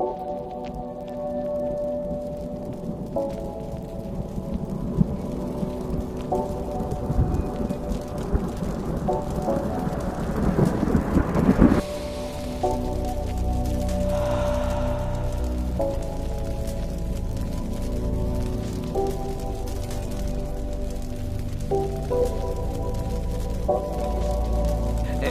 you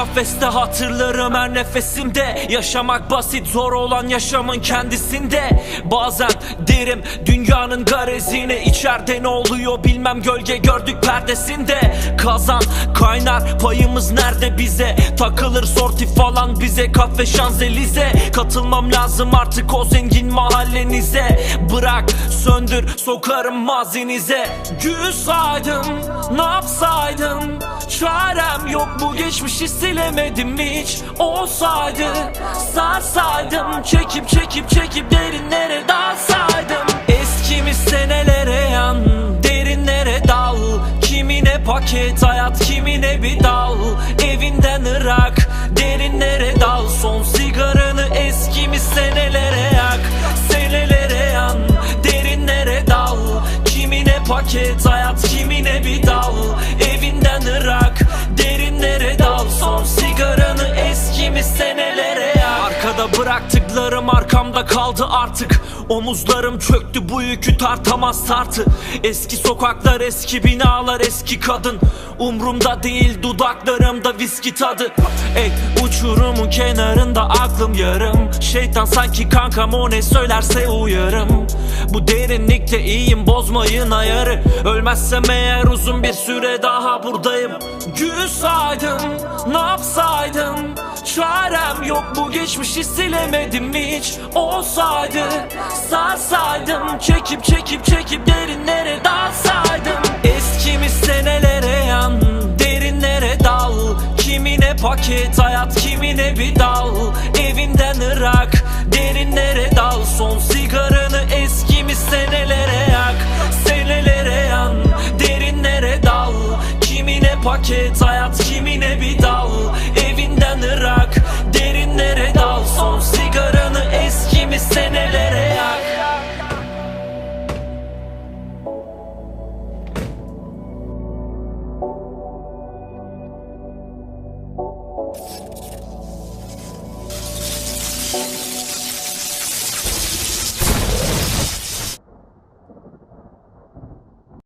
kafeste hatırlarım her nefesimde. Yaşamak basit zor olan yaşamın kendisinde. Bazen derim dünyanın garezini içeride ne oluyor bilmem gölge gördük perdesinde. Kazan kaynar payımız nerede bize? Takılır sorti falan bize kafe şanzelize. Katılmam lazım artık o zengin mahallenize. Bırak söndür sokarım mazinize. Gül saydım ne yapsaydım? Çarem yok bu geçmişi silemedim hiç? Olsaydı sarsaydım Çekip çekip çekip derinlere dalsaydım. Eskimiş senelere yan Derinlere dal. Kimine paket hayat kimine bir dal. Evinden ırak Derinlere dal Paket hayat kimine bir dal. Evinden ırak Derinlere dal. Son sigaranı eskimiş senelere yak? Arkada bıraktıklarım arkamda kaldı artık. Omuzlarım çöktü bu yükü tartamaz tartı. Eski sokaklar eski binalar eski kadın. Umrumda değil dudaklarımda viski tadı. Ey uçurumun kenarında aklım yarım. Şeytan sanki kankam o ne söylerse uyarım. Bu derinlikte iyiyim bozmayın ayarı. Ölmezsem eğer uzun bir süre daha buradayım. Gül saydım ne yok bu geçmişi silemedim hiç? Olsaydı sarsaydım Çekip çekip çekip derinlere dalsaydım. Eskimiş senelere yan Derinlere dal. Kimine paket hayat kimine bir dal. Evinden ırak Derinlere dal. Son sigaranı eskimiş senelere yak. Senelere yan Derinlere dal. Kimine paket hayat kimine bir dal